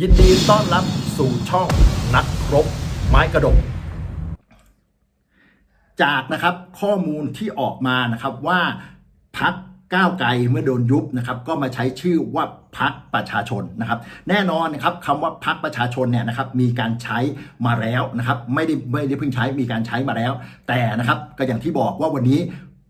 ยินดีต้อนรับสู่ช่องนักครบไม้กระดก จากนะครับข้อมูลที่ออกมานะครับว่าพักก้าวไกลเมื่อโดนยุบนะครับก็มาใช้ชื่อว่าพักประชาชนนะครับ แน่นอนนะครับคำว่าพักประชาชนเนี่ยนะครับมีการใช้มาแล้วนะครับ ไม่ได้ไม่ได้เพิ่งใช้มีการใช้มาแล้ว แต่นะครับก็อย่างที่บอกว่าวันนี้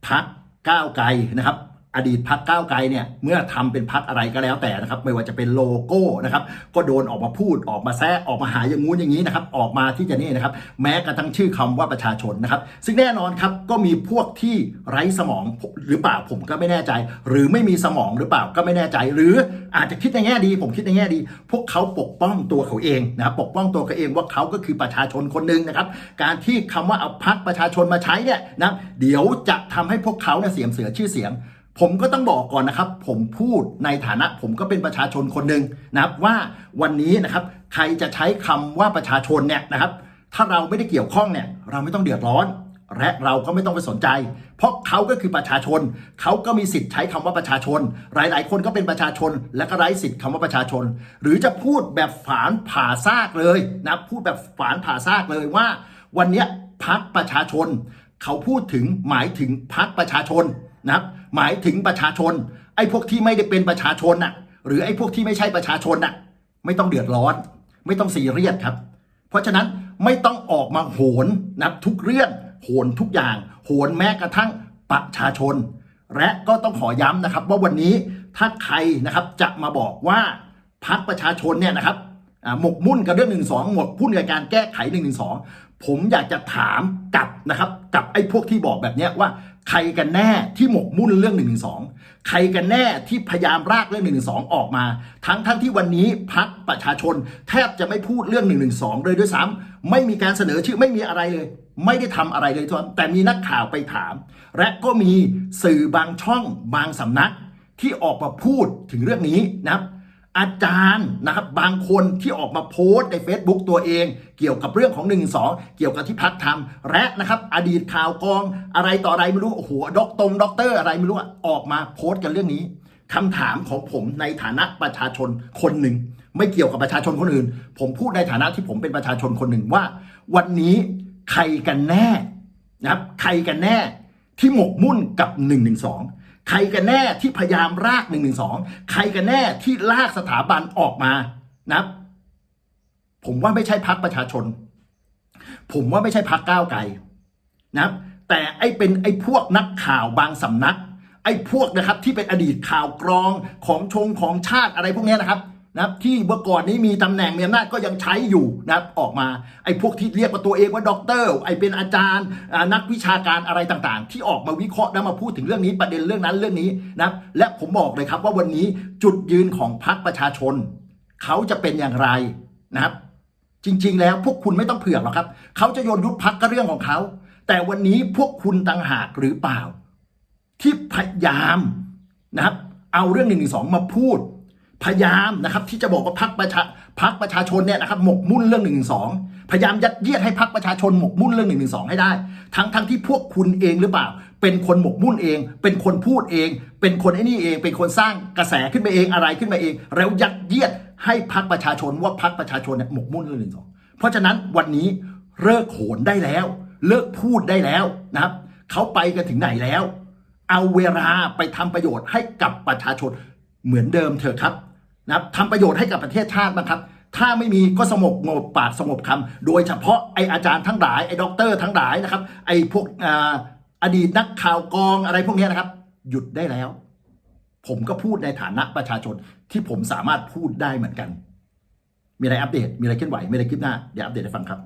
พักก้าวไกลนะครับ อดีตพักก้าวไกลเนี่ยเมื่อทำเป็นพักอะไรก็แล้วแต่นะครับ ไม่ว่าจะเป็นโลโก้นะครับก็โดนออกมาพูดออกมาแซะออกมาหาอย่างงู้นอย่างนี้นะครับออกมาที่จะนี่นะครับแม้กระทั่งชื่อคำว่าประชาชนนะครับ ซึ่งแน่นอนครับก็มีพวกที่ไร้สมองหรือเปล่าผมก็ไม่แน่ใจ หรือไม่มีสมองหรือเปล่าก็ไม่แน่ใจ หรืออาจจะคิดในแง่ดี ผมคิดในแง่ดี พวกเขาปกป้องตัวเขาเองนะครับปกป้องตัวเขาเองว่าเขาก็คือประชาชนคนหนึ่งนะครับการที่คำว่าเอาพักประชาชนมาใช้เนี่ยนะเดี๋ยวจะทำให้พวกเขาเนี่ยเสียมเสือชื่อเสียง ผมก็ต้องบอกก่อนนะครับ ผมพูดในฐานะ ผมก็เป็นประชาชนคนหนึ่งนะครับว่าวันนี้นะครับใครจะใช้คำว่าประชาชนเนี่ยนะครับ ถ้าเราไม่ได้เกี่ยวข้องเนี่ย เราไม่ต้องเดือดร้อน และเราก็ไม่ต้องไปสนใจ เพราะเขาก็คือประชาชน เขาก็มีสิทธิ์ใช้คำว่าประชาชน หลาย ๆ คนก็เป็นประชาชน และก็ไร้สิทธิ์คำว่าประชาชน หรือจะพูดแบบฝานผ่าซากเลยนะพูดแบบฝานผ่าซากเลยว่า วันนี้พักประชาชน เขาพูดถึงหมายถึงพักประชาชน นะครับหมายถึงประชาชน ไอ้พวกที่ไม่ได้เป็นประชาชนน่ะ หรือไอ้พวกที่ไม่ใช่ประชาชนน่ะ ไม่ต้องเดือดร้อน ไม่ต้องซีเรียสครับ เพราะฉะนั้นไม่ต้องออกมาโหนนับทุกเรื่องโหนทุกอย่าง โหนแม้กระทั่งประชาชน และก็ต้องขอย้ำนะครับว่าวันนี้ถ้าใครนะครับจะมาบอกว่าพักประชาชนเนี่ยนะครับ หมกมุ่นกับเรื่องหนึ่งสองหมกมุ่นกับการแก้ไขหนึ่งหนึ่งสองผมอยากจะถามกลับนะครับกับไอ้พวกที่บอกแบบนี้ว่าใครกันแน่ที่หมกมุ่นเรื่อง1นึใครกันแน่ที่พยายามรากเรื่อง1นึออกมา ทั้งทั้งที่วันนี้พักประชาชน แทบจะไม่พูดเรื่อง1นึเลยด้วยซ้ำไม่มีการเสนอชื่อไม่มีอะไรเลย ไม่ได้ทำอะไรเลยทุนแต่มีนักข่าวไปถาม และก็มีสื่อบางช่องบางสำนักที่ออกมาพูดถึงเรื่องนี้นะครับ อาจารย์นะครับบางคนที่ออกมาโพสต์ใน Facebook ตัวเอง เกี่ยวกับเรื่องของ1นึเกี่ยวกับที่พักทำและนะครับอดีตข่าวกองอะไรต่ออะไรไม่รู้โอ้โหด็อกตรงด็อกเตอร์อะไรไม่รู้ออกมาโพสต์กันเรื่องนี้คำถามของผมในฐานะประชาชนคนหนึ่งไม่เกี่ยวกับประชาชนคนอื่น ผมพูดในฐานะที่ผมเป็นประชาชนคนหนึ่งว่า วันนี้ใครกันแน่นะครับใครกันแน่ที่หมกมุ่นกับ1นึ ครกันแน่ที่พยายามรากหนึ่งหนึ่งสองใครกันแน่ที่ลากสถาบันออกมานะผมว่าไม่ใช่พักประชาชน ผมว่าไม่ใช่พักก้าวไกลนะแต่ไอ้เป็นไอ้พวกนักข่าวบางสำนัก ไอ้พวกนะครับที่เป็นอดีตข่าวกรองของชงของชาติอะไรพวกนี้นะครับ นะครับที่เมื่อก่อนนี้มีตำแหน่งมีอำนาจก็ยังใช้อยู่นะครับออกมาไอ้พวกที่เรียกว่าตัวเองว่าด็อกเตอร์ไอ้เป็นอาจารย์นักวิชาการอะไรต่างๆ ที่ออกมาวิเคราะห์แล้วมาพูดถึงเรื่องนี้ประเด็นเรื่องนั้นเรื่องนี้นะครับและผมบอกเลยครับว่าวันนี้จุดยืนของพรรคประชาชน เขาจะเป็นอย่างไรนะครับ จริง ๆ แล้วพวกคุณไม่ต้องเผือกหรอกครับ เขาจะโยนยุบพักก็เรื่องของเขา แต่วันนี้พวกคุณต่างหากหรือเปล่า ที่พยายามนะครับ เอาเรื่องหนึ่งหนึ่งสองมาพูด พยายามนะครับที่จะบอกว่าพักประชาพักประชาชนเนี่ยนะครับหมกมุ่นเรื่องหนึ่งสองพยายามยัดเยียดให้พักประชาชนหมกมุ่นเรื่องหนึ่งหนึ่งสองให้ได้ ทั้งทั้งที่พวกคุณเองหรือเปล่า เป็นคนหมกมุ่นเอง เป็นคนพูดเอง เป็นคนไอ้นี่เอง เป็นคนสร้างกระแสขึ้นมาเองอะไรขึ้นมาเอง แล้วยัดเยียดให้พักประชาชนว่าพักประชาชนเนี่ยหมกมุ่นเรื่องหนึ่งสองเพราะฉะนั้นวันนี้เลิกโหนได้แล้ว เลิกพูดได้แล้วนะครับเขาไปกันถึงไหนแล้ว เอาเวลาไปทำประโยชน์ให้กับประชาชนเหมือนเดิมเถอะครับ นะครับทำประโยชน์ให้กับประเทศชาตินะครับ ถ้าไม่มีก็สงบงบปากสงบคำโดยเฉพาะไออาจารย์ทั้งหลายไอด็อกเตอร์ทั้งหลายนะครับ ไอพวกออดีตนักข่าวกองอะไรพวกนี้นะครับ หยุดได้แล้ว ผมก็พูดในฐานะประชาชนที่ผมสามารถพูดได้เหมือนกัน มีอะไรอัปเดต มีอะไรเคลื่อนไหวมีอะไรคลิปหน้า เดี๋ยวอัปเดตให้ฟังครับ